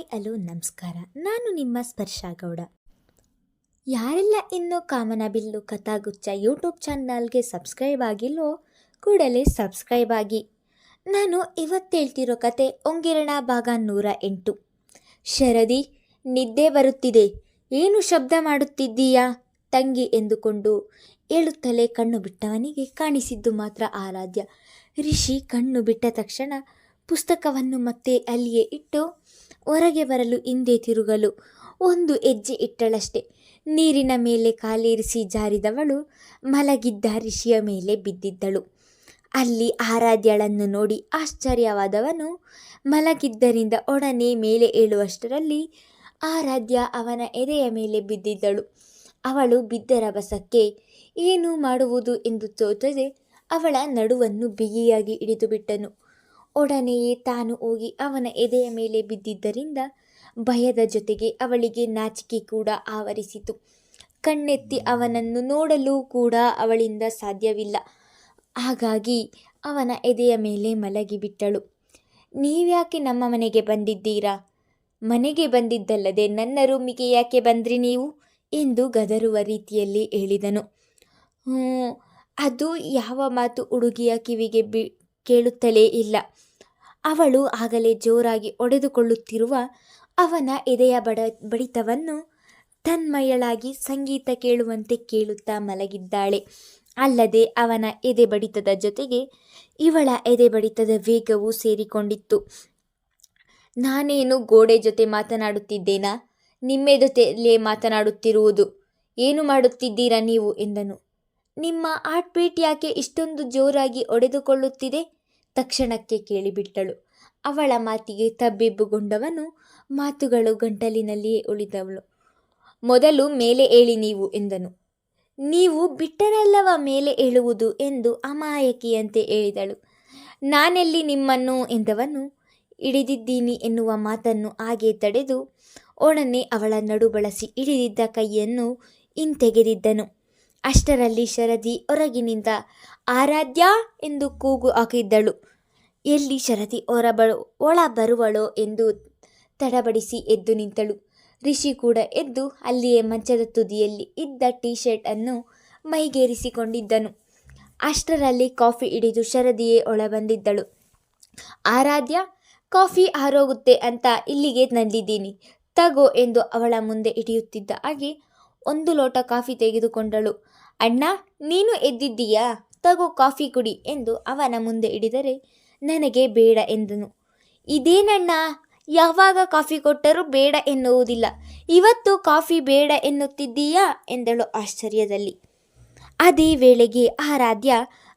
Hi hello ನಮಸ್ಕಾರ. ನಾನು ನಿಮ್ಮ ಸ್ಪರ್ಶ ಗೌಡ. ಯಾರೆಲ್ಲ ಇನ್ನೂ ಕಾಮನಬಿಲ್ಲು ಕಥಾಗುಚ್ಚ ಯೂಟ್ಯೂಬ್ ಚಾನಲ್ಗೆ ಸಬ್ಸ್ಕ್ರೈಬ್ ಆಗಿಲ್ಲೋ ಕೂಡಲೇ ಸಬ್ಸ್ಕ್ರೈಬ್ ಆಗಿ. ನಾನು ಇವತ್ತು ಹೇಳ್ತಿರೋ ಕತೆ ಒಂಗಿರಣ ಭಾಗ ನೂರ ಎಂಟು. ಶರದಿ, ನಿದ್ದೆ ಬರುತ್ತಿದೆ. ಏನು ಶಬ್ದ ಮಾಡುತ್ತಿದ್ದೀಯಾ? ತಂಗಿ ಎಂದುಕೊಂಡು ಹೇಳುತ್ತಲೇ ಕಣ್ಣು ಬಿಟ್ಟವನಿಗೆ ಕಾಣಿಸಿದ್ದು ಮಾತ್ರ ಆರಾಧ್ಯ. ರಿಷಿ ಕಣ್ಣು ಬಿಟ್ಟ ತಕ್ಷಣ ಪುಸ್ತಕವನ್ನು ಮತ್ತೆ ಅಲ್ಲಿಯೇ ಇಟ್ಟು ಹೊರಗೆ ಬರಲು ಹಿಂದೆ ತಿರುಗಲು. ಒಂದು ಹೆಜ್ಜೆ ಇಟ್ಟಳಷ್ಟೆ. ನೀರಿನ ಮೇಲೆ ಕಾಲೇರಿಸಿ ಜಾರಿದವಳು ಮಲಗಿದ್ದ ಋಷಿಯ ಮೇಲೆ ಬಿದ್ದಿದ್ದಳು. ಅಲ್ಲಿ ಆರಾಧ್ಯಳನ್ನು ನೋಡಿ ಆಶ್ಚರ್ಯವಾದವನು ಮಲಗಿದ್ದರಿಂದ ಒಡನೆ ಮೇಲೆ ಏಳುವಷ್ಟರಲ್ಲಿ ಆರಾಧ್ಯ ಅವನ ಎದೆಯ ಮೇಲೆ ಬಿದ್ದಿದ್ದಳು. ಅವಳು ಬಿದ್ದ ರಭಸಕ್ಕೆ ಏನು ಮಾಡುವುದು ಎಂದು ತೋಚದೆ ಅವಳ ನಡುವನ್ನು ಬಿಗಿಯಾಗಿ ಹಿಡಿದು ಬಿಟ್ಟನು ಒಡನೆಯೇ ತಾನು ಹೋಗಿ ಅವನ ಎದೆಯ ಮೇಲೆ ಬಿದ್ದಿದ್ದರಿಂದ ಭಯದ ಜೊತೆಗೆ ಅವಳಿಗೆ ನಾಚಿಕೆ ಕೂಡ ಆವರಿಸಿತು. ಕಣ್ಣೆತ್ತಿ ಅವನನ್ನು ನೋಡಲು ಕೂಡ ಅವಳಿಂದ ಸಾಧ್ಯವಿಲ್ಲ. ಹಾಗಾಗಿ ಅವನ ಎದೆಯ ಮೇಲೆ ಮಲಗಿಬಿಟ್ಟಳು ನೀವ್ಯಾಕೆ ನಮ್ಮ ಮನೆಗೆ ಬಂದಿದ್ದೀರಾ? ಮನೆಗೆ ಬಂದಿದ್ದಲ್ಲದೆ ನನ್ನ ರೂಮಿಗೆ ಯಾಕೆ ಬಂದ್ರಿ ನೀವು? ಎಂದು ಗದರುವ ರೀತಿಯಲ್ಲಿ ಹೇಳಿದನು. "ಹ್ಞೂ, ಅದು ಯಾವ ಮಾತು ಹುಡುಗಿಯ ಕಿವಿಗೆ ಬಿ ಕೇಳುತ್ತಲೇ ಇಲ್ಲ. ಅವಳು ಆಗಲೇ ಜೋರಾಗಿ ಒಡೆದುಕೊಳ್ಳುತ್ತಿರುವ ಅವನ ಎದೆಯ ಬಡ, ಬಡಿತವನ್ನು ತನ್ಮಯಳಾಗಿ ಸಂಗೀತ ಕೇಳುವಂತೆ ಕೇಳುತ್ತಾ ಮಲಗಿದ್ದಾಳೆ. ಅಲ್ಲದೆ ಅವನ ಎದೆ ಬಡಿತದ ಜೊತೆಗೆ ಇವಳ ಎದೆ ಬಡಿತದ ವೇಗವೂ ಸೇರಿಕೊಂಡಿತ್ತು. ನಾನೇನು ಗೋಡೆ ಜೊತೆ ಮಾತನಾಡುತ್ತಿದ್ದೇನಾ? ನಿಮ್ಮೆ ಜೊತೆಯಲ್ಲೇ ಮಾತನಾಡುತ್ತಿರುವುದು. ಏನು ಮಾಡುತ್ತಿದ್ದೀರಾ ನೀವು? ಎಂದನು. ನಿಮ್ಮ ಹಾರ್ಟ್ ಬೀಟ್ ಯಾಕೆ ಇಷ್ಟೊಂದು ಜೋರಾಗಿ ಒಡೆದುಕೊಳ್ಳುತ್ತಿದೆ? ತಕ್ಷಣಕ್ಕೆ ಕೇಳಿಬಿಟ್ಟಳು. ಅವಳ ಮಾತಿಗೆ ತಬ್ಬಿಬ್ಬುಗೊಂಡವನು ಮಾತುಗಳು ಗಂಟಲಿನಲ್ಲಿಯೇ ಉಳಿದವಳು. ಮೊದಲು ಮೇಲೆ ಏಳಿ ನೀವು ಎಂದನು. ನೀವು ಬಿಟ್ಟರಲ್ಲವ ಮೇಲೆ ಏಳುವುದು ಎಂದು ಅಮಾಯಕಿಯಂತೆ ಹೇಳಿದಳು. ನಾನೆಲ್ಲಿ ನಿಮ್ಮನ್ನು ಎಂದವನು ಹಿಡಿದಿದ್ದೀನಿ ಎನ್ನುವ ಮಾತನ್ನು ಹಾಗೆ ತಡೆದು ಒಡನೆ ಅವಳ ನಡು ಬಳಸಿ ಹಿಡಿದಿದ್ದ ಕೈಯನ್ನು ಹಿಂತೆಗೆದಿದ್ದನು. ಅಷ್ಟರಲ್ಲಿ ಶರದಿ ಹೊರಗಿನಿಂದ ಆರಾಧ್ಯ ಎಂದು ಕೂಗು ಹಾಕಿದ್ದಳು. ಎಲ್ಲಿ ಶರದಿ ಹೊರಬಳು, ಒಳ ಬರುವಳೋ ಎಂದು ತಡಬಡಿಸಿ ಎದ್ದು ನಿಂತಳು. ರಿಷಿ ಕೂಡ ಎದ್ದು ಅಲ್ಲಿಯೇ ಮಂಚದ ತುದಿಯಲ್ಲಿ ಇದ್ದ ಟೀ ಶರ್ಟ್ ಅನ್ನು ಮೈಗೇರಿಸಿಕೊಂಡಿದ್ದನು. ಅಷ್ಟರಲ್ಲಿ ಕಾಫಿ ಹಿಡಿದು ಶರದಿಯೇ ಒಳ ಬಂದಿದ್ದಳು ಆರಾಧ್ಯ, ಕಾಫಿ ಹಾರೋಗುತ್ತೆ ಅಂತ ಇಲ್ಲಿಗೆ ತಂದಿದ್ದೀನಿ. ತಗೋ ಎಂದು ಅವಳ ಮುಂದೆ ಹಿಡಿಯುತ್ತಿದ್ದ ಹಾಗೆ ಒಂದು ಲೋಟ ಕಾಫಿ ತೆಗೆದುಕೊಂಡಳು. ಅಣ್ಣ, ನೀನು ಎದ್ದಿದ್ದೀಯಾ? ತಗೋ ಕಾಫಿ ಕುಡಿ ಎಂದು ಅವನ ಮುಂದೆ ಇಡಿದರೆ ನನಗೆ ಬೇಡ ಎಂದನು. ಇದೇನಣ್ಣ, ಯಾವಾಗ ಕಾಫಿ ಕೊಟ್ಟರೂ ಬೇಡ ಎನ್ನುವುದಿಲ್ಲ. ಇವತ್ತು ಕಾಫಿ ಬೇಡ ಎನ್ನುತ್ತಿದ್ದೀಯಾ? ಎಂದಳು ಆಶ್ಚರ್ಯದಲ್ಲಿ. ಅದೇ ವೇಳೆಗೆ ಆರಾಧ್ಯ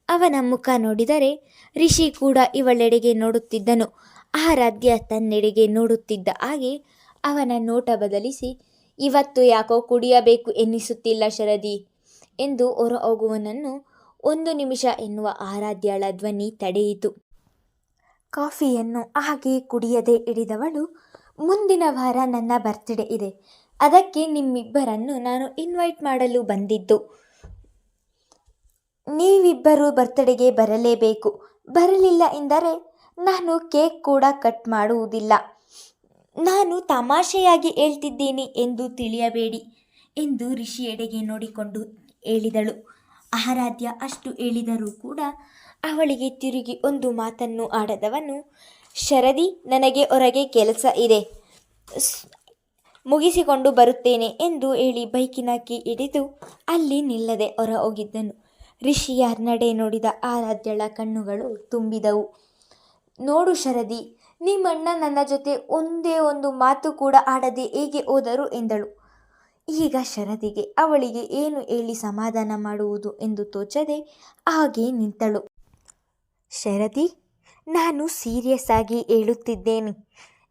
ಅವನ ಮುಖ ನೋಡಿದರೆ ರಿಷಿ ಕೂಡ ಇವಳೆಡೆಗೆ ನೋಡುತ್ತಿದ್ದನು. ಆರಾಧ್ಯ ತನ್ನೆಡೆಗೆ ನೋಡುತ್ತಿದ್ದ ಹಾಗೆ ಅವನ ನೋಟ ಬದಲಿಸಿ ಇವತ್ತು ಯಾಕೋ ಕುಡಿಯಬೇಕು ಎನ್ನಿಸುತ್ತಿಲ್ಲ ಶರದಿ ಎಂದು ಹೊರ ಹೋಗುವನನ್ನು ಒಂದು ನಿಮಿಷ ಎನ್ನುವ ಆರಾಧ್ಯಳ ಧ್ವನಿ ತಡೆಯಿತು. ಕಾಫಿಯನ್ನು ಹಾಗೆ ಕುಡಿಯದೆ ಹಿಡಿದವಳು ಮುಂದಿನ ವಾರ ನನ್ನ ಬರ್ತ್ಡೇ ಇದೆ. ಅದಕ್ಕೆ ನಿಮ್ಮಿಬ್ಬರನ್ನು ನಾನು ಇನ್ವೈಟ್ ಮಾಡಲು ಬಂದಿದ್ದು. ನೀವಿಬ್ಬರು ಬರ್ತ್ಡೇಗೆ ಬರಲೇಬೇಕು. ಬರಲಿಲ್ಲ ಎಂದರೆ ನಾನು ಕೇಕ್ ಕೂಡ ಕಟ್ ಮಾಡುವುದಿಲ್ಲ. ನಾನು ತಮಾಷೆಯಾಗಿ ಹೇಳ್ತಿದ್ದೇನೆ ಎಂದು ತಿಳಿಯಬೇಡಿ ಎಂದು ರಿಷಿಯೆಡೆಗೆ ನೋಡಿಕೊಂಡು ಹೇಳಿದಳು. ಆರಾಧ್ಯ ಅಷ್ಟು ಹೇಳಿದರೂ ಕೂಡ ಅವಳಿಗೆ ತಿರುಗಿ ಒಂದು ಮಾತನ್ನು ಆಡದವನು, ಶರದಿ, ನನಗೆ ಹೊರಗೆ ಕೆಲಸ ಇದೆ. ಮುಗಿಸಿಕೊಂಡು ಬರುತ್ತೇನೆ ಎಂದು ಹೇಳಿ ಬೈಕಿನ ಕೀ ಹಿಡಿದು ಅಲ್ಲಿ ನಿಲ್ಲದೆ ಹೊರ ಹೋಗಿದ್ದನು ಋಷಿಯ ನಡೆ ನೋಡಿದ ಆರಾಧ್ಯಳ ಕಣ್ಣುಗಳು ತುಂಬಿದವು. ನೋಡು ಶರದಿ ನಿಮ್ಮಣ್ಣ ನನ್ನ ಜೊತೆ ಒಂದೇ ಒಂದು ಮಾತು ಕೂಡ ಆಡದೆ ಹೇಗೆ ಹೋದರು ಎಂದಳು. ಈಗ ಶರದಿಗೆ ಅವಳಿಗೆ ಏನು ಹೇಳಿ ಸಮಾಧಾನ ಮಾಡುವುದು ಎಂದು ತೋಚದೆ ಹಾಗೆ ನಿಂತಳು. ಶರದಿ, ನಾನು ಸೀರಿಯಸ್ ಆಗಿ ಹೇಳುತ್ತಿದ್ದೇನೆ.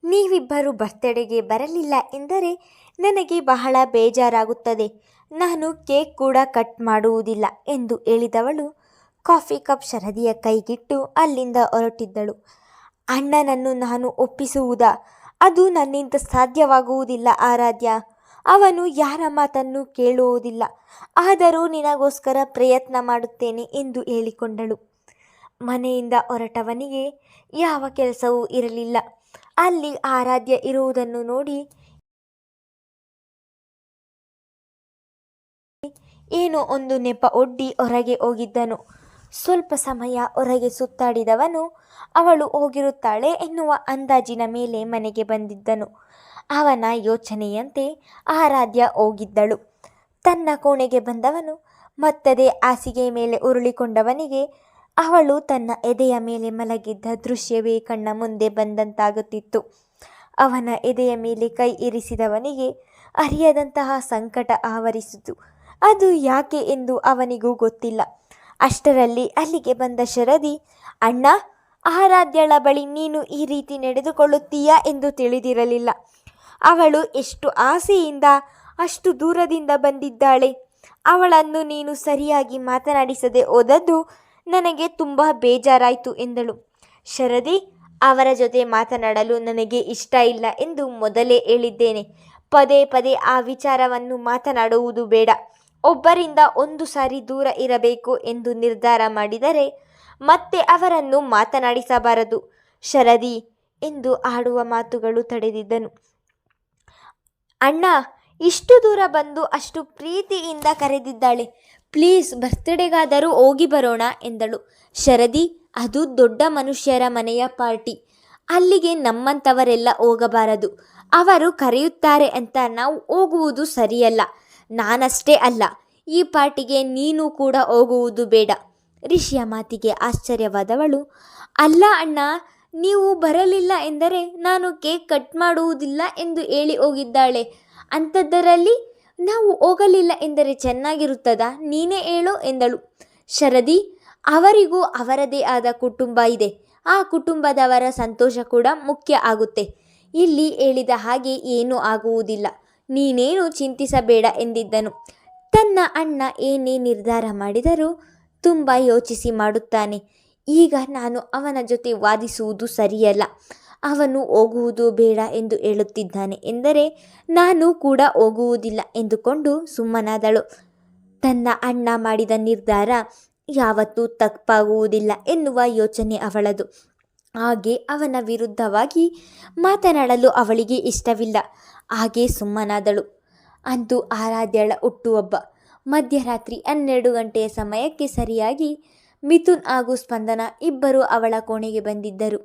ನೀವಿಬ್ಬರು ಬರ್ತಡೆಗೆ ಬರಲಿಲ್ಲ ಎಂದರೆ ನನಗೆ ಬಹಳ ಬೇಜಾರಾಗುತ್ತದೆ. ನಾನು ಕೇಕ್ ಕೂಡ ಕಟ್ ಮಾಡುವುದಿಲ್ಲ ಎಂದು ಹೇಳಿದವಳು. ಕಾಫಿ ಕಪ್ ಶರದಿಯ ಕೈಗಿಟ್ಟು ಅಲ್ಲಿಂದ ಹೊರಟಿದ್ದಳು. ಅಣ್ಣನನ್ನು ನಾನು ಒಪ್ಪಿಸುವುದಾ? ಅದು ನನ್ನಿಂದ ಸಾಧ್ಯವಾಗುವುದಿಲ್ಲ, ಆರಾಧ್ಯ. ಅವನು ಯಾರ ಮಾತನ್ನು ಕೇಳುವುದಿಲ್ಲ. ಆದರೂ ನಿನಗೋಸ್ಕರ ಪ್ರಯತ್ನ ಮಾಡುತ್ತೇನೆ ಎಂದು ಹೇಳಿಕೊಂಡಳು. ಮನೆಯಿಂದ ಹೊರಟವನಿಗೆ ಯಾವ ಕೆಲಸವೂ ಇರಲಿಲ್ಲ. ಅಲ್ಲಿ ಆರಾಧ್ಯ ಇರುವುದನ್ನು ನೋಡಿ ಏನೋ ಒಂದು ನೆಪ ಒಡ್ಡಿ ಹೊರಗೆ ಹೋಗಿದ್ದನು. ಸ್ವಲ್ಪ ಸಮಯ ಹೊರಗೆ ಸುತ್ತಾಡಿದವನು ಅವಳು ಹೋಗಿರುತ್ತಾಳೆ ಎನ್ನುವ ಅಂದಾಜಿನ ಮೇಲೆ ಮನೆಗೆ ಬಂದಿದ್ದನು. ಅವನ ಯೋಚನೆಯಂತೆ ಆರಾಧ್ಯ ಹೋಗಿದ್ದಳು. ತನ್ನ ಕೋಣೆಗೆ ಬಂದವನು ಮತ್ತದೇ ಹಾಸಿಗೆ ಮೇಲೆ ಉರುಳಿಕೊಂಡವನಿಗೆ ಅವಳು ತನ್ನ ಎದೆಯ ಮೇಲೆ ಮಲಗಿದ್ದ ದೃಶ್ಯವೇ ಕಣ್ಣ ಮುಂದೆ ಬಂದಂತಾಗುತ್ತಿತ್ತು. ಅವನ ಎದೆಯ ಮೇಲೆ ಕೈ ಇರಿಸಿದವನಿಗೆ ಅರಿಯದಂತಹ ಸಂಕಟ ಆವರಿಸಿತು. ಅದು ಯಾಕೆ ಎಂದು ಅವನಿಗೂ ಗೊತ್ತಿಲ್ಲ. ಅಷ್ಟರಲ್ಲಿ ಅಲ್ಲಿಗೆ ಬಂದ ಶರದಿ, ಅಣ್ಣ ಆರಾಧ್ಯಳ ಬಳಿ ನೀನು ಈ ರೀತಿ ನಡೆದುಕೊಳ್ಳುತ್ತೀಯಾ ಎಂದು ತಿಳಿದಿರಲಿಲ್ಲ. ಅವಳು ಎಷ್ಟು ಆಸೆಯಿಂದ ಅಷ್ಟು ದೂರದಿಂದ ಬಂದಿದ್ದಾಳೆ. ಅವಳನ್ನು ನೀನು ಸರಿಯಾಗಿ ಮಾತನಾಡಿಸದೆ ಹೋದದ್ದು ನನಗೆ ತುಂಬ ಬೇಜಾರಾಯಿತು ಎಂದಳು. ಶರದಿ, ಅವರ ಜೊತೆ ಮಾತನಾಡಲು ನನಗೆ ಇಷ್ಟ ಇಲ್ಲ ಎಂದು ಮೊದಲೇ ಹೇಳಿದ್ದೇನೆ. ಪದೇ ಪದೇ ಆ ವಿಚಾರವನ್ನು ಮಾತನಾಡುವುದು ಬೇಡ. ಒಬ್ಬರಿಂದ ಒಂದು ಸಾರಿ ದೂರ ಇರಬೇಕು ಎಂದು ನಿರ್ಧಾರ ಮಾಡಿದರೆ ಮತ್ತೆ ಅವರನ್ನು ಮಾತನಾಡಿಸಬಾರದು. ಶರದಿ ಎಂದು ಆಡುವ ಮಾತುಗಳು ತಡೆದಿದ್ದನು. ಅಣ್ಣ, ಇಷ್ಟು ದೂರ ಬಂದು ಅಷ್ಟು ಪ್ರೀತಿಯಿಂದ ಕರೆದಿದ್ದಾಳೆ. ಪ್ಲೀಸ್ ಬರ್ತ್ಡೇಗಾದರೂ ಹೋಗಿ ಬರೋಣ ಎಂದಳು. ಶರದಿ, ಅದು ದೊಡ್ಡ ಮನುಷ್ಯರ ಮನೆಯ ಪಾರ್ಟಿ. ಅಲ್ಲಿಗೆ ನಮ್ಮಂಥವರೆಲ್ಲ ಹೋಗಬಾರದು. ಅವರು ಕರೆಯುತ್ತಾರೆ ಅಂತ ನಾವು ಹೋಗುವುದು ಸರಿಯಲ್ಲ. ನಾನಷ್ಟೇ ಅಲ್ಲ. ಈ ಪಾರ್ಟಿಗೆ ನೀನು ಕೂಡ ಹೋಗುವುದು ಬೇಡ. ರಿಷಿಯ ಮಾತಿಗೆ ಆಶ್ಚರ್ಯವಾದವಳು. ಅಲ್ಲ ಅಣ್ಣ, ನೀವು ಬರಲಿಲ್ಲ ಎಂದರೆ ನಾನು ಕೇಕ್ ಕಟ್ ಮಾಡುವುದಿಲ್ಲ ಎಂದು ಹೇಳಿ ಹೋಗಿದ್ದಾಳೆ. ಅಂಥದ್ದರಲ್ಲಿ ನಾವು ಹೋಗಲಿಲ್ಲ ಎಂದರೆ ಚೆನ್ನಾಗಿರುತ್ತದಾ? ನೀನೇ ಹೇಳೋ ಎಂದಳು. ಶರದಿ, ಅವರಿಗೂ ಅವರದೇ ಆದ ಕುಟುಂಬ ಇದೆ. ಆ ಕುಟುಂಬದವರ ಸಂತೋಷ ಕೂಡ ಮುಖ್ಯ ಆಗುತ್ತೆ. ಇಲ್ಲಿ ಹೇಳಿದ ಹಾಗೆ ಏನೂ ಆಗುವುದಿಲ್ಲ. ನೀನೇನು ಚಿಂತಿಸಬೇಡ ಎಂದಿದ್ದನು. ತನ್ನ ಅಣ್ಣ ಏನೇ ನಿರ್ಧಾರ ಮಾಡಿದರೂ ತುಂಬ ಯೋಚಿಸಿ ಮಾಡುತ್ತಾನೆ. ಈಗ ನಾನು ಅವನ ಜೊತೆ ವಾದಿಸುವುದು ಸರಿಯಲ್ಲ. ಅವನು ಹೋಗುವುದು ಬೇಡ ಎಂದು ಹೇಳುತ್ತಿದ್ದಾನೆ. ಎಂದರೆ ನಾನು ಕೂಡ ಹೋಗುವುದಿಲ್ಲ ಎಂದುಕೊಂಡು ಸುಮ್ಮನಾದಳು. ತನ್ನ ಅಣ್ಣ ಮಾಡಿದ ನಿರ್ಧಾರ ಯಾವತ್ತೂ ತಪ್ಪಾಗುವುದಿಲ್ಲ ಎನ್ನುವ ಯೋಚನೆ ಅವಳದು. ಹಾಗೆ ಅವನ ವಿರುದ್ಧವಾಗಿ ಮಾತನಾಡಲು ಅವಳಿಗೆ ಇಷ್ಟವಿಲ್ಲ. ಹಾಗೆ ಸುಮ್ಮನಾದಳು. ಅಂದು ಆರಾಧ್ಯಳ ಹುಟ್ಟುಹಬ್ಬ. ಮಧ್ಯರಾತ್ರಿ ಹನ್ನೆರಡು ಗಂಟೆಯ ಸಮಯಕ್ಕೆ ಸರಿಯಾಗಿ ಮಿಥುನ್ ಹಾಗೂ ಸ್ಪಂದನ ಇಬ್ಬರು ಅವಳ ಕೋಣೆಗೆ ಬಂದಿದ್ದರು.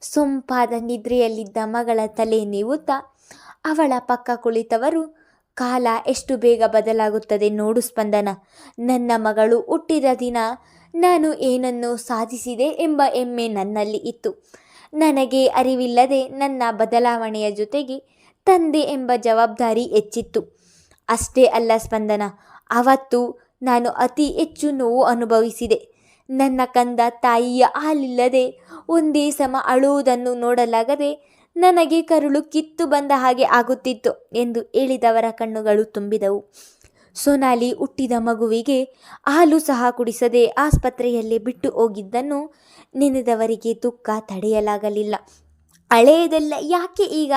ಸೊಂಪಾದ ನಿದ್ರೆಯಲ್ಲಿದ್ದ ಮಗಳ ತಲೆ ನೀವುತ್ತಾ ಅವಳ ಪಕ್ಕ ಕುಳಿತವರು, ಕಾಲ ಎಷ್ಟು ಬೇಗ ಬದಲಾಗುತ್ತದೆ ನೋಡು ಸ್ಪಂದನ. ನನ್ನ ಮಗಳು ಹುಟ್ಟಿದ ದಿನ ನಾನು ಏನನ್ನು ಸಾಧಿಸಿದೆ ಎಂಬ ಹೆಮ್ಮೆ ನನ್ನಲ್ಲಿ ಇತ್ತು. ನನಗೆ ಅರಿವಿಲ್ಲದೆ ನನ್ನ ಬದಲಾವಣೆಯ ಜೊತೆಗೆ ತಂದೆ ಎಂಬ ಜವಾಬ್ದಾರಿ ಹೆಚ್ಚಿತ್ತು. ಅಷ್ಟೇ ಅಲ್ಲ ಸ್ಪಂದನ ಅವತ್ತು ನಾನು ಅತಿ ಹೆಚ್ಚು ನೋವು ಅನುಭವಿಸಿದೆ. ನನ್ನ ಕಂದ ತಾಯಿಯ ಹಾಲಿಲ್ಲದೆ ಒಂದೇ ಸಮ ಅಳುವುದನ್ನು ನೋಡಲಾಗದೆ ನನಗೆ ಕರುಳು ಕಿತ್ತು ಬಂದ ಹಾಗೆ ಆಗುತ್ತಿತ್ತು ಎಂದು ಹೇಳಿದವರ ಕಣ್ಣುಗಳು ತುಂಬಿದವು. ಸೋನಾಲಿ ಹುಟ್ಟಿದ ಮಗುವಿಗೆ ಹಾಲು ಸಹ ಕುಡಿಸದೆ ಆಸ್ಪತ್ರೆಯಲ್ಲೇ ಬಿಟ್ಟು ಹೋಗಿದ್ದನ್ನು ನೆನೆದವರಿಗೆ ದುಃಖ ತಡೆಯಲಾಗಲಿಲ್ಲ. ಹಳೆಯದೆಲ್ಲ ಯಾಕೆ ಈಗ?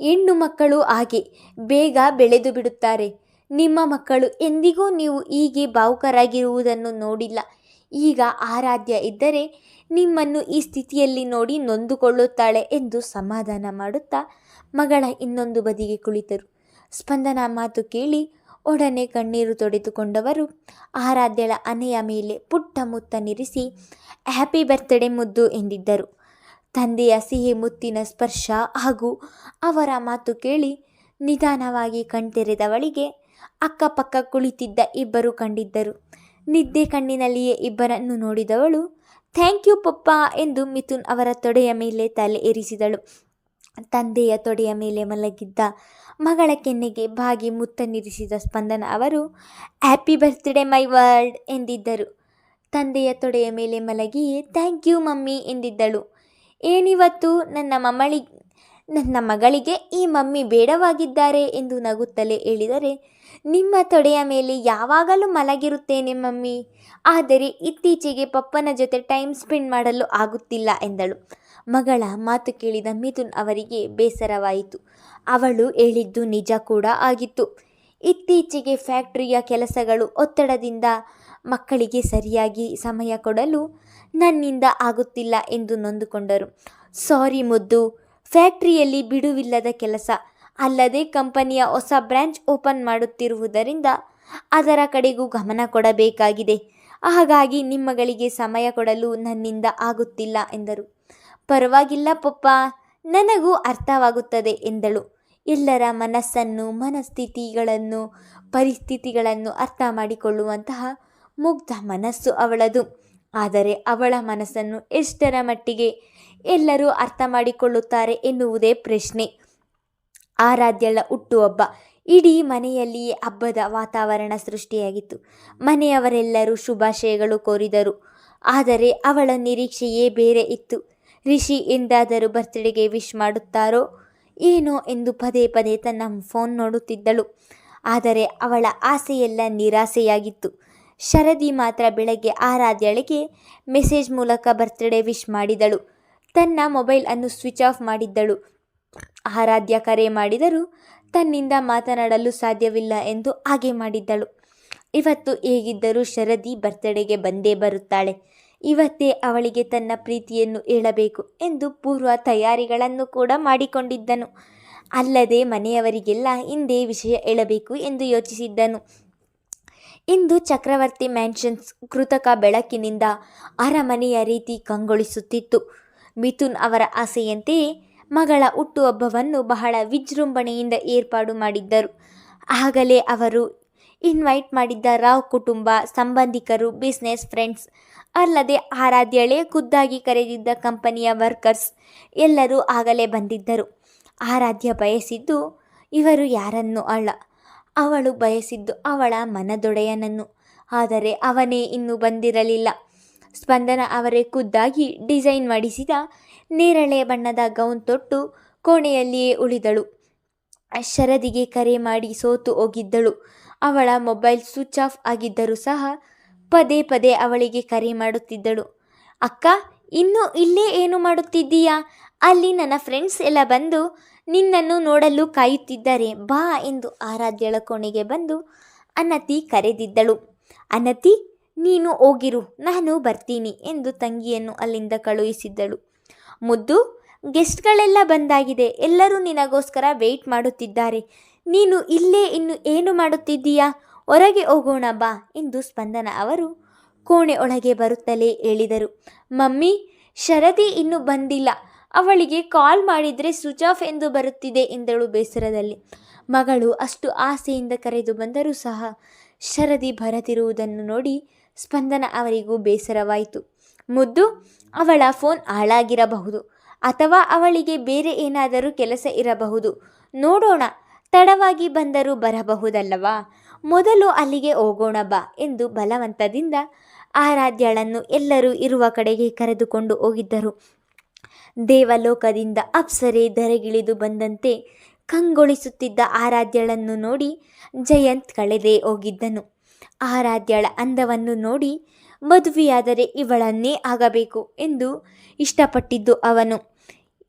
ಹೆಣ್ಣು ಮಕ್ಕಳು ಹಾಗೆ, ಬೇಗ ಬೆಳೆದು ಬಿಡುತ್ತಾರೆ. ನಿಮ್ಮ ಮಕ್ಕಳು ಎಂದಿಗೂ ನೀವು ಹೀಗೆ ಭಾವುಕರಾಗಿರುವುದನ್ನು ನೋಡಿಲ್ಲ. ಈಗ ಆರಾಧ್ಯ ಇದ್ದರೆ ನಿಮ್ಮನ್ನು ಈ ಸ್ಥಿತಿಯಲ್ಲಿ ನೋಡಿ ನೊಂದುಕೊಳ್ಳುತ್ತಾಳೆ ಎಂದು ಸಮಾಧಾನ ಮಾಡುತ್ತಾ ಮಗಳ ಇನ್ನೊಂದು ಬದಿಗೆ ಕುಳಿತರು. ಸ್ಪಂದನ ಮಾತು ಕೇಳಿ ಒಡನೆ ಕಣ್ಣೀರು ತೊಡೆದುಕೊಂಡವರು ಆರಾಧ್ಯಳ ಅನೆಯ ಮೇಲೆ ಪುಟ್ಟ ಮುತ್ತ ನಿರಿಸಿ ಹ್ಯಾಪಿ ಬರ್ತ್ಡೇ ಮುದ್ದು ಎಂದಿದ್ದರು. ತಂದೆಯ ಸಿಹಿ ಮುತ್ತಿನ ಸ್ಪರ್ಶ ಹಾಗೂ ಅವರ ಮಾತು ಕೇಳಿ ನಿಧಾನವಾಗಿ ಕಣ್ತೆರೆದವಳಿಗೆ ಅಕ್ಕಪಕ್ಕ ಕುಳಿತಿದ್ದ ಇಬ್ಬರು ಕಂಡಿದ್ದರು. ನಿದ್ದೆ ಕಣ್ಣಿನಲ್ಲಿಯೇ ಇಬ್ಬರನ್ನು ನೋಡಿದವಳು, ಥ್ಯಾಂಕ್ ಯು ಪಪ್ಪ ಎಂದು ಮಿಥುನ್ ಅವರ ತೊಡೆಯ ಮೇಲೆ ತಲೆ ಏರಿಸಿದಳು. ತಂದೆಯ ತೊಡೆಯ ಮೇಲೆ ಮಲಗಿದ್ದ ಮಗಳ ಕೆನ್ನೆಗೆ ಬಾಗಿ ಮುತ್ತ ನಿರಿಸಿದ ಸ್ಪಂದನ ಅವರು, ಹ್ಯಾಪಿ ಬರ್ತ್ಡೇ ಮೈ ವರ್ಲ್ಡ್ ಎಂದಿದ್ದರು. ತಂದೆಯ ತೊಡೆಯ ಮೇಲೆ ಮಲಗಿ ಥ್ಯಾಂಕ್ ಯು ಮಮ್ಮಿ ಎಂದಿದ್ದಳು. ಏನಿವತ್ತು? ನನ್ನ ಮಮ್ಮಳಿ, ನನ್ನ ಮಗಳಿಗೆ ಈ ಮಮ್ಮಿ ಬೇಡವಾಗಿದ್ದಾರೆ ಎಂದು ನಗುತ್ತಲೇ ಹೇಳಿದರೆ ನಿಮ್ಮ ತೊಡೆಯ ಮೇಲೆ ಯಾವಾಗಲೂ ಮಲಗಿರುತ್ತೇನೆ ಮಮ್ಮಿ. ಆದರೆ ಇತ್ತೀಚೆಗೆ ಪಪ್ಪನ ಜೊತೆ ಟೈಮ್ ಸ್ಪೆಂಡ್ ಮಾಡಲು ಆಗುತ್ತಿಲ್ಲ ಎಂದಳು. ಮಗಳ ಮಾತು ಕೇಳಿದ ಮಿಥುನ್ ಅವರಿಗೆ ಬೇಸರವಾಯಿತು. ಅವಳು ಹೇಳಿದ್ದು ನಿಜ ಕೂಡ ಆಗಿತ್ತು. ಇತ್ತೀಚೆಗೆ ಫ್ಯಾಕ್ಟರಿಯ ಕೆಲಸಗಳು ಒತ್ತಡದಿಂದ ಮಕ್ಕಳಿಗೆ ಸರಿಯಾಗಿ ಸಮಯ ಕೊಡಲು ನನ್ನಿಂದ ಆಗುತ್ತಿಲ್ಲ ಎಂದು ನೊಂದುಕೊಂಡರು. ಸಾರಿ ಮುದ್ದು, ಫ್ಯಾಕ್ಟ್ರಿಯಲ್ಲಿ ಬಿಡುವಿಲ್ಲದ ಕೆಲಸ. ಅಲ್ಲದೆ ಕಂಪನಿಯ ಹೊಸ ಬ್ರ್ಯಾಂಚ್ ಓಪನ್ ಮಾಡುತ್ತಿರುವುದರಿಂದ ಅದರ ಕಡೆಗೂ ಗಮನ ಕೊಡಬೇಕಾಗಿದೆ. ಹಾಗಾಗಿ ನಿಮ್ಮಗಳಿಗೆ ಸಮಯ ಕೊಡಲು ನನ್ನಿಂದ ಆಗುತ್ತಿಲ್ಲ ಎಂದರು. ಪರವಾಗಿಲ್ಲ ಪಪ್ಪ, ನನಗೂ ಅರ್ಥವಾಗುತ್ತದೆ ಎಂದಳು. ಎಲ್ಲರ ಮನಸ್ಸನ್ನು, ಮನಸ್ಥಿತಿಗಳನ್ನು, ಪರಿಸ್ಥಿತಿಗಳನ್ನು ಅರ್ಥ ಮಾಡಿಕೊಳ್ಳುವಂತಹ ಮುಗ್ಧ ಮನಸ್ಸು ಅವಳದು. ಆದರೆ ಅವಳ ಮನಸ್ಸನ್ನು ಎಷ್ಟರ ಮಟ್ಟಿಗೆ ಎಲ್ಲರೂ ಅರ್ಥ ಮಾಡಿಕೊಳ್ಳುತ್ತಾರೆ ಎನ್ನುವುದೇ ಪ್ರಶ್ನೆ. ಆರಾಧ್ಯಳ ಹುಟ್ಟುಹಬ್ಬ. ಇಡೀ ಮನೆಯಲ್ಲಿಯೇ ಹಬ್ಬದ ವಾತಾವರಣ ಸೃಷ್ಟಿಯಾಗಿತ್ತು. ಮನೆಯವರೆಲ್ಲರೂ ಶುಭಾಶಯಗಳು ಕೋರಿದರು. ಆದರೆ ಅವಳ ನಿರೀಕ್ಷೆಯೇ ಬೇರೆ ಇತ್ತು. ರಿಷಿ ಎಂದಾದರೂ ಬರ್ತ್ಡೇಗೆ ವಿಶ್ ಮಾಡುತ್ತಾರೋ ಏನೋ ಎಂದು ಪದೇ ಪದೇ ತನ್ನ ಫೋನ್ ನೋಡುತ್ತಿದ್ದಳು. ಆದರೆ ಅವಳ ಆಸೆಯೆಲ್ಲ ನಿರಾಸೆಯಾಗಿತ್ತು. ಶರದಿ ಮಾತ್ರ ಬೆಳಗ್ಗೆ ಆರಾಧ್ಯಳಿಗೆ ಮೆಸೇಜ್ ಮೂಲಕ ಬರ್ತ್ಡೇ ವಿಶ್ ಮಾಡಿದಳು. ತನ್ನ ಮೊಬೈಲ್ ಅನ್ನು ಸ್ವಿಚ್ ಆಫ್ ಮಾಡಿದ್ದಳು. ಆರಾಧ್ಯ ಕರೆ ಮಾಡಿದರೂ ತನ್ನಿಂದ ಮಾತನಾಡಲು ಸಾಧ್ಯವಿಲ್ಲ ಎಂದು ಹಾಗೆ ಮಾಡಿದ್ದಳು. ಇವತ್ತು ಹೇಗಿದ್ದರೂ ಶರದಿ ಬರ್ತ್ಡೇಗೆ ಬಂದೇ ಬರುತ್ತಾಳೆ. ಇವತ್ತೇ ಅವಳಿಗೆ ತನ್ನ ಪ್ರೀತಿಯನ್ನು ಹೇಳಬೇಕು ಎಂದು ಪೂರ್ವ ತಯಾರಿಗಳನ್ನು ಕೂಡ ಮಾಡಿಕೊಂಡಿದ್ದನು. ಅಲ್ಲದೆ ಮನೆಯವರಿಗೆಲ್ಲ ಹಿಂದೆ ವಿಷಯ ಹೇಳಬೇಕು ಎಂದು ಯೋಚಿಸಿದ್ದನು. ಇಂದು ಚಕ್ರವರ್ತಿ ಮ್ಯಾನ್ಷನ್ಸ್ ಕೃತಕ ಬೆಳಕಿನಿಂದ ಅರಮನೆಯ ರೀತಿ ಕಂಗೊಳಿಸುತ್ತಿತ್ತು. ಮಿಥುನ್ ಅವರ ಆಸೆಯಂತೆಯೇ ಮಗಳ ಹುಟ್ಟುಹಬ್ಬವನ್ನು ಬಹಳ ವಿಜೃಂಭಣೆಯಿಂದ ಏರ್ಪಾಡು ಮಾಡಿದ್ದರು. ಆಗಲೇ ಅವರು ಇನ್ವೈಟ್ ಮಾಡಿದ್ದ ರಾವ್ ಕುಟುಂಬ, ಸಂಬಂಧಿಕರು, ಬಿಸ್ನೆಸ್ ಫ್ರೆಂಡ್ಸ್, ಅಲ್ಲದೆ ಆರಾಧ್ಯಳೆ ಖುದ್ದಾಗಿ ಕರೆದಿದ್ದ ಕಂಪನಿಯ ವರ್ಕರ್ಸ್ ಎಲ್ಲರೂ ಆಗಲೇ ಬಂದಿದ್ದರು. ಆರಾಧ್ಯ ಬಯಸಿದ್ದು ಇವರು ಯಾರನ್ನು ಅಲ್ಲ. ಅವಳು ಬಯಸಿದ್ದು ಅವಳ ಮನದೊಡೆಯನನ್ನು. ಆದರೆ ಅವನೇ ಇನ್ನೂ ಬಂದಿರಲಿಲ್ಲ. ಸ್ಪಂದನ ಅವರೇ ಖುದ್ದಾಗಿ ಡಿಸೈನ್ ಮಾಡಿಸಿದ ನೇರಳೆ ಬಣ್ಣದ ಗೌನ್ ತೊಟ್ಟು ಕೋಣೆಯಲ್ಲಿಯೇ ಉಳಿದಳು. ಶರದಿಗೆ ಕರೆ ಮಾಡಿ ಸೋತು ಹೋಗಿದ್ದಳು. ಅವಳ ಮೊಬೈಲ್ ಸ್ವಿಚ್ ಆಫ್ ಆಗಿದ್ದರೂ ಸಹ ಪದೇ ಪದೇ ಅವಳಿಗೆ ಕರೆ ಮಾಡುತ್ತಿದ್ದಳು. ಅಕ್ಕ, ಇನ್ನೂ ಇಲ್ಲೇ ಏನು ಮಾಡುತ್ತಿದ್ದೀಯಾ? ಅಲ್ಲಿ ನನ್ನ ಫ್ರೆಂಡ್ಸ್ ಎಲ್ಲ ಬಂದು ನಿನ್ನನ್ನು ನೋಡಲು ಕಾಯುತ್ತಿದ್ದಾರೆ. ಬಾ ಎಂದು ಆರಾಧ್ಯಳ ಕೋಣೆಗೆ ಬಂದು ಅನತಿ ಕರೆದಿದ್ದಳು. ಅನತಿ, ನೀನು ಹೋಗಿರು. ನಾನು ಬರ್ತೀನಿ ಎಂದು ತಂಗಿಯನ್ನು ಅಲ್ಲಿಂದ ಕಳುಹಿಸಿದ್ದಳು. ಮುದ್ದು, ಗೆಸ್ಟ್ಗಳೆಲ್ಲ ಬಂದಾಗಿದೆ. ಎಲ್ಲರೂ ನಿನಗೋಸ್ಕರ ವೆಯ್ಟ್ ಮಾಡುತ್ತಿದ್ದಾರೆ. ನೀನು ಇಲ್ಲೇ ಇನ್ನು ಏನು ಮಾಡುತ್ತಿದ್ದೀಯಾ? ಹೊರಗೆ ಹೋಗೋಣ ಬಾ ಎಂದು ಸ್ಪಂದನ ಅವರು ಕೋಣೆ ಒಳಗೆ ಬರುತ್ತಲೇ ಹೇಳಿದರು. ಮಮ್ಮಿ, ಶರದಿ ಇನ್ನೂ ಬಂದಿಲ್ಲ. ಅವಳಿಗೆ ಕಾಲ್ ಮಾಡಿದರೆ ಸ್ವಿಚ್ ಆಫ್ ಎಂದು ಬರುತ್ತಿದೆ ಎಂದಳು ಬೇಸರದಲ್ಲಿ. ಮಗಳು ಅಷ್ಟು ಆಸೆಯಿಂದ ಕರೆದು ಬಂದರೂ ಸಹ ಶರದಿ ಬರದಿರುವುದನ್ನು ನೋಡಿ ಸ್ಪಂದನ ಅವರಿಗೂ ಬೇಸರವಾಯಿತು. ಮುದ್ದು ಅವಳ ಫೋನ್ ಹಾಳಾಗಿರಬಹುದು ಅಥವಾ ಅವಳಿಗೆ ಬೇರೆ ಏನಾದರೂ ಕೆಲಸ ಇರಬಹುದು. ನೋಡೋಣ, ತಡವಾಗಿ ಬಂದರೂ ಬರಬಹುದಲ್ಲವಾ? ಮೊದಲು ಅಲ್ಲಿಗೆ ಹೋಗೋಣ ಬಾ ಎಂದು ಬಲವಂತದಿಂದ ಆರಾಧ್ಯಳನ್ನು ಎಲ್ಲರೂ ಇರುವ ಕಡೆಗೆ ಕರೆದುಕೊಂಡು ಹೋಗಿದ್ದರು. ದೇವಲೋಕದಿಂದ ಅಪ್ಸರೆ ಧರೆಗಿಳಿದು ಬಂದಂತೆ ಕಂಗೊಳಿಸುತ್ತಿದ್ದ ಆರಾಧ್ಯಳನ್ನು ನೋಡಿ ಜಯಂತ್ ಕಳೆದೇ ಹೋಗಿದ್ದನು. ಆರಾಧ್ಯಳ ಅಂದವನ್ನು ನೋಡಿ ಮದುವೆಯಾದರೆ ಇವಳನ್ನೇ ಆಗಬೇಕು ಎಂದು ಇಷ್ಟಪಟ್ಟಿದ್ದು ಅವನು.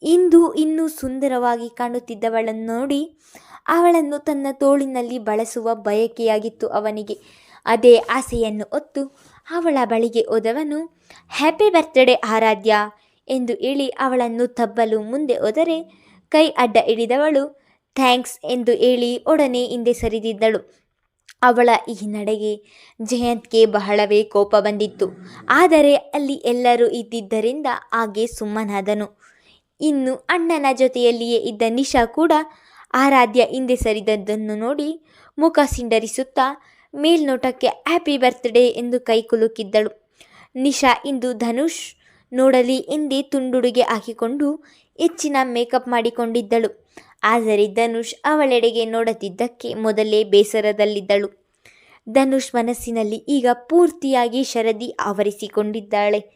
ಇಂದು ಇನ್ನೂ ಸುಂದರವಾಗಿ ಕಾಣುತ್ತಿದ್ದವಳನ್ನು ನೋಡಿ ಅವಳನ್ನು ತನ್ನ ತೋಳಿನಲ್ಲಿ ಬಳಸುವ ಬಯಕೆಯಾಗಿತ್ತು ಅವನಿಗೆ. ಅದೇ ಆಸೆಯನ್ನು ಹೊತ್ತು ಅವಳ ಬಳಿಗೆ ಹೋದವನು, ಹ್ಯಾಪಿ ಬರ್ತ್ಡೇ ಆರಾಧ್ಯ ಎಂದು ಹೇಳಿ ಅವಳನ್ನು ತಬ್ಬಲು ಮುಂದೆ ಹೋದರೆ ಕೈ ಅಡ್ಡ ಹಿಡಿದವಳು, ಥ್ಯಾಂಕ್ಸ್ ಎಂದು ಹೇಳಿ ಒಡನೆ ಹಿಂದೆ ಸರಿದಿದ್ದಳು. ಅವಳ ಈ ನಡೆಗೆ ಜಯಂತ್ಗೆ ಬಹಳವೇ ಕೋಪ ಬಂದಿತ್ತು. ಆದರೆ ಅಲ್ಲಿ ಎಲ್ಲರೂ ಇದ್ದಿದ್ದರಿಂದ ಹಾಗೆ ಸುಮ್ಮನಾದನು. ಇನ್ನು ಅಣ್ಣನ ಜೊತೆಯಲ್ಲಿಯೇ ಇದ್ದ ನಿಶಾ ಕೂಡ ಆರಾಧ್ಯ ಹಿಂದೆ ಸರಿದದ್ದನ್ನು ನೋಡಿ ಮುಖ ಸಿಂಡರಿಸುತ್ತಾ ಮೇಲ್ನೋಟಕ್ಕೆ ಹ್ಯಾಪಿ ಬರ್ತ್ಡೇ ಎಂದು ಕೈ ಕುಲುಕಿದ್ದಳು ನಿಶಾ ಇಂದು ಧನುಷ್ ನೋಡಲಿ ಎಂದೇ ತುಂಡುಡುಗೆ ಹಾಕಿಕೊಂಡು ಹೆಚ್ಚಿನ ಮೇಕಪ್ ಮಾಡಿಕೊಂಡಿದ್ದಳು. ಆದರೆ ಧನುಷ್ ಅವಳೆಡೆಗೆ ನೋಡುತ್ತಿದ್ದಕ್ಕೆ ಮೊದಲೇ ಬೇಸರದಲ್ಲಿದ್ದಳು. ಧನುಷ್ ಮನಸ್ಸಿನಲ್ಲಿ ಈಗ ಪೂರ್ತಿಯಾಗಿ ಶರದಿ ಆವರಿಸಿಕೊಂಡಿದ್ದಾಳೆ.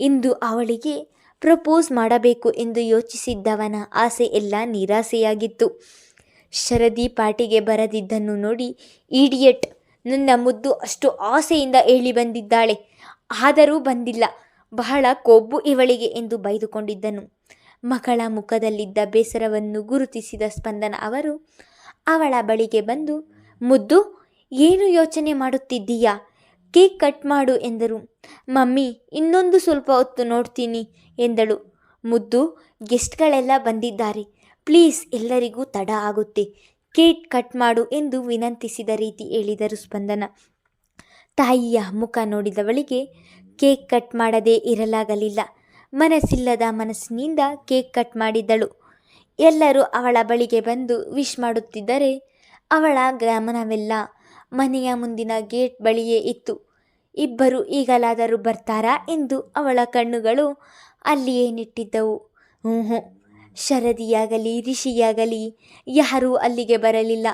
ಇಂದು ಅವಳಿಗೆ ಪ್ರಪೋಸ್ ಮಾಡಬೇಕು ಎಂದು ಯೋಚಿಸಿದ್ದವನ ಆಸೆ ಎಲ್ಲ ನಿರಾಸೆಯಾಗಿತ್ತು. ಶರದಿ ಪಾಟಿಗೆ ಬರದಿದ್ದನ್ನು ನೋಡಿ ಈಡಿಯಟ್ ನನ್ನ ಮುದ್ದು ಅಷ್ಟು ಆಸೆಯಿಂದ ಹೇಳಿ ಬಂದಿದ್ದಾಳೆ. ಆದರೂ ಬಂದಿಲ್ಲ. ಬಹಳ ಕೊಬ್ಬು ಇವಳಿಗೆ ಎಂದು ಬೈದುಕೊಂಡಿದ್ದನು. ಮಗಳ ಮುಖದಲ್ಲಿದ್ದ ಬೇಸರವನ್ನು ಗುರುತಿಸಿದ ಸ್ಪಂದನ ಅವರು ಅವಳ ಬಳಿಗೆ ಬಂದು, ಮುದ್ದು, ಏನು ಯೋಚನೆ ಮಾಡುತ್ತಿದ್ದೀಯಾ? ಕೇಕ್ ಕಟ್ ಮಾಡು ಎಂದರು. ಮಮ್ಮಿ, ಇನ್ನೊಂದು ಸ್ವಲ್ಪ ಹೊತ್ತು ನೋಡ್ತೀನಿ ಎಂದಳು. ಮುದ್ದು, ಗೆಸ್ಟ್ಗಳೆಲ್ಲ ಬಂದಿದ್ದಾರೆ. ಪ್ಲೀಸ್, ಎಲ್ಲರಿಗೂ ತಡ ಆಗುತ್ತೆ. ಕೇಕ್ ಕಟ್ ಮಾಡು ಎಂದು ವಿನಂತಿಸಿದ ರೀತಿ ಹೇಳಿದರು ಸ್ಪಂದನ. ತಾಯಿಯ ಮುಖ ನೋಡಿದವಳಿಗೆ, ಕೇಕ್ ಕಟ್ ಮಾಡದೇ ಇರಲಾಗಲಿಲ್ಲ. ಮನಸ್ಸಿಲ್ಲದ ಮನಸ್ಸಿನಿಂದ ಕೇಕ್ ಕಟ್ ಮಾಡಿದ್ದಳು. ಎಲ್ಲರೂ ಅವಳ ಬಳಿಗೆ ಬಂದು ವಿಶ್ ಮಾಡುತ್ತಿದ್ದರೆ ಅವಳ ಗಮನವೆಲ್ಲ ಮನೆಯ ಮುಂದಿನ ಗೇಟ್ ಬಳಿಯೇ ಇತ್ತು. ಇಬ್ಬರು ಈಗಲಾದರೂ ಬರ್ತಾರಾ ಎಂದು ಅವಳ ಕಣ್ಣುಗಳು ಅಲ್ಲಿಯೇ ನಿಟ್ಟಿದ್ದವು. ಹ್ಞೂ ಶರದಿಯಾಗಲಿ, ರಿಷಿಯಾಗಲಿ, ಯಾರೂ ಅಲ್ಲಿಗೆ ಬರಲಿಲ್ಲ.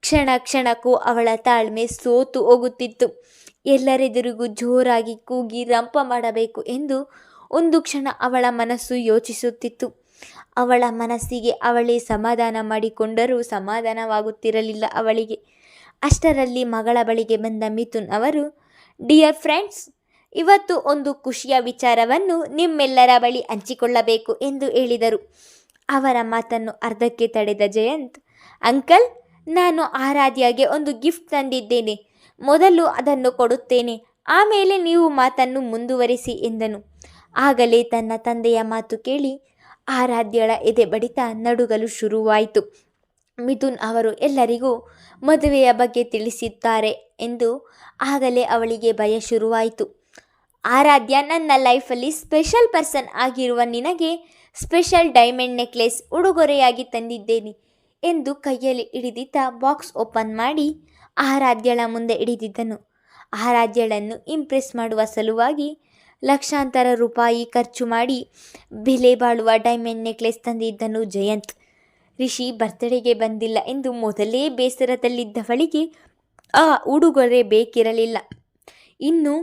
ಕ್ಷಣ ಕ್ಷಣಕ್ಕೂ ಅವಳ ತಾಳ್ಮೆ ಸೋತು ಹೋಗುತ್ತಿತ್ತು. ಎಲ್ಲರೆದುರಿಗೂ ಜೋರಾಗಿ ಕೂಗಿ ರಂಪ ಮಾಡಬೇಕು ಎಂದು ಒಂದು ಕ್ಷಣ ಅವಳ ಮನಸ್ಸು ಯೋಚಿಸುತ್ತಿತ್ತು. ಅವಳ ಮನಸ್ಸಿಗೆ ಅವಳೇ ಸಮಾಧಾನ ಮಾಡಿಕೊಂಡರೂ ಸಮಾಧಾನವಾಗುತ್ತಿರಲಿಲ್ಲ ಅವಳಿಗೆ. ಅಷ್ಟರಲ್ಲಿ ಮಗಳ ಬಳಿಗೆ ಬಂದ ಮಿಥುನ್ ಅವರು ಡಿಯರ್ ಫ್ರೆಂಡ್ಸ್ ಇವತ್ತು ಒಂದು ಖುಷಿಯ ವಿಚಾರವನ್ನು ನಿಮ್ಮೆಲ್ಲರ ಬಳಿ ಹಂಚಿಕೊಳ್ಳಬೇಕು ಎಂದು ಹೇಳಿದರು. ಅವರ ಮಾತನ್ನು ಅರ್ಧಕ್ಕೆ ತಡೆದ ಜಯಂತ್ ಅಂಕಲ್ ನಾನು ಆರಾಧ್ಯಗೆ ಒಂದು ಗಿಫ್ಟ್ ತಂದಿದ್ದೇನೆ. ಮೊದಲು ಅದನ್ನು ಕೊಡುತ್ತೇನೆ. ಆಮೇಲೆ ನೀವು ಮಾತನ್ನು ಮುಂದುವರಿಸಿ ಎಂದನು. ಆಗಲೇ ತನ್ನ ತಂದೆಯ ಮಾತು ಕೇಳಿ ಆರಾಧ್ಯಳ ಎದೆ ಬಡಿತ ನಡುಗಲು ಶುರುವಾಯಿತು. ಮಿಥುನ್ ಅವರು ಎಲ್ಲರಿಗೂ ಮದುವೆಯ ಬಗ್ಗೆ ತಿಳಿಸಿದ್ದಾರೆ ಎಂದು ಆಗಲೇ ಅವಳಿಗೆ ಭಯ ಶುರುವಾಯಿತು. ಆರಾಧ್ಯ ನನ್ನ ಲೈಫಲ್ಲಿ ಸ್ಪೆಷಲ್ ಪರ್ಸನ್ ಆಗಿರುವ ನಿನಗೆ ಸ್ಪೆಷಲ್ ಡೈಮಂಡ್ ನೆಕ್ಲೆಸ್ ಉಡುಗೊರೆಯಾಗಿ ತಂದಿದ್ದೇನೆ ಎಂದು ಕೈಯಲ್ಲಿ ಹಿಡಿದಿದ್ದ ಬಾಕ್ಸ್ ಓಪನ್ ಮಾಡಿ ಆರಾಧ್ಯಳ ಮುಂದೆ ಹಿಡಿದಿದ್ದನು. ಆರಾಧ್ಯಳನ್ನು ಇಂಪ್ರೆಸ್ ಮಾಡುವ ಸಲುವಾಗಿ ಲಕ್ಷಾಂತರ ರೂಪಾಯಿ ಖರ್ಚು ಮಾಡಿ ಬೆಲೆ ಬಾಳುವ ಡೈಮಂಡ್ ನೆಕ್ಲೆಸ್ ತಂದಿದ್ದನು ಜಯಂತ್. ರಿಷಿ ಬರ್ತಡೆಗೆ ಬಂದಿಲ್ಲ ಎಂದು ಮೊದಲೇ ಬೇಸರದಲ್ಲಿದ್ದವಳಿಗೆ ಆ ಉಡುಗೊರೆ ಬೇಕಿರಲಿಲ್ಲ. ಇನ್ನು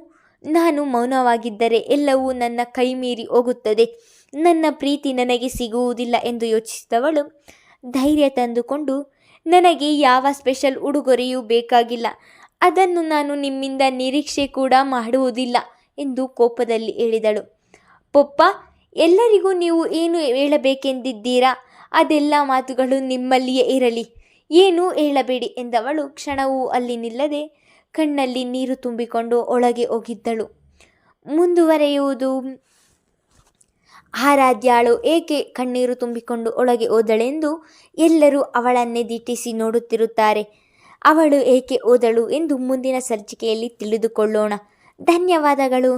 ನಾನು ಮೌನವಾಗಿದ್ದರೆ ಎಲ್ಲವೂ ನನ್ನ ಕೈ ಮೀರಿ ಹೋಗುತ್ತದೆ. ನನ್ನ ಪ್ರೀತಿ ನನಗೆ ಸಿಗುವುದಿಲ್ಲ ಎಂದು ಯೋಚಿಸಿದವಳು ಧೈರ್ಯ ತಂದುಕೊಂಡು, ನನಗೆ ಯಾವ ಸ್ಪೆಷಲ್ ಉಡುಗೊರೆಯೂ ಬೇಕಾಗಿಲ್ಲ. ಅದನ್ನು ನಾನು ನಿಮ್ಮಿಂದ ನಿರೀಕ್ಷೆ ಕೂಡ ಮಾಡುವುದಿಲ್ಲ. ಎಂದು ಕೋಪದಲ್ಲಿ ಹೇಳಿದಳು. ಪೊಪ್ಪ, ಎಲ್ಲರಿಗೂ ನೀವು ಏನು ಹೇಳಬೇಕೆಂದಿದ್ದೀರಾ? ಅದೆಲ್ಲ ಮಾತುಗಳು ನಿಮ್ಮಲ್ಲಿಯೇ ಇರಲಿ. ಏನೂ ಹೇಳಬೇಡಿ ಎಂದವಳು ಕ್ಷಣವೂ ಅಲ್ಲಿ ನಿಲ್ಲದೆ ಕಣ್ಣಲ್ಲಿ ನೀರು ತುಂಬಿಕೊಂಡು ಒಳಗೆ ಹೋಗಿದ್ದಳು. ಮುಂದುವರೆಯುವುದು ಆರಾಧ್ಯಾಳು. ಏಕೆ ಕಣ್ಣೀರು ತುಂಬಿಕೊಂಡು ಒಳಗೆ ಹೋದಳೆಂದು ಎಲ್ಲರೂ ಅವಳನ್ನೇ ದಿಟ್ಟಿಸಿ ನೋಡುತ್ತಿರುತ್ತಾರೆ. ಅವಳು ಏಕೆ ಓದಳು ಎಂದು ಮುಂದಿನ ಸಂಚಿಕೆಯಲ್ಲಿ ತಿಳಿದುಕೊಳ್ಳೋಣ. ಧನ್ಯವಾದಗಳು.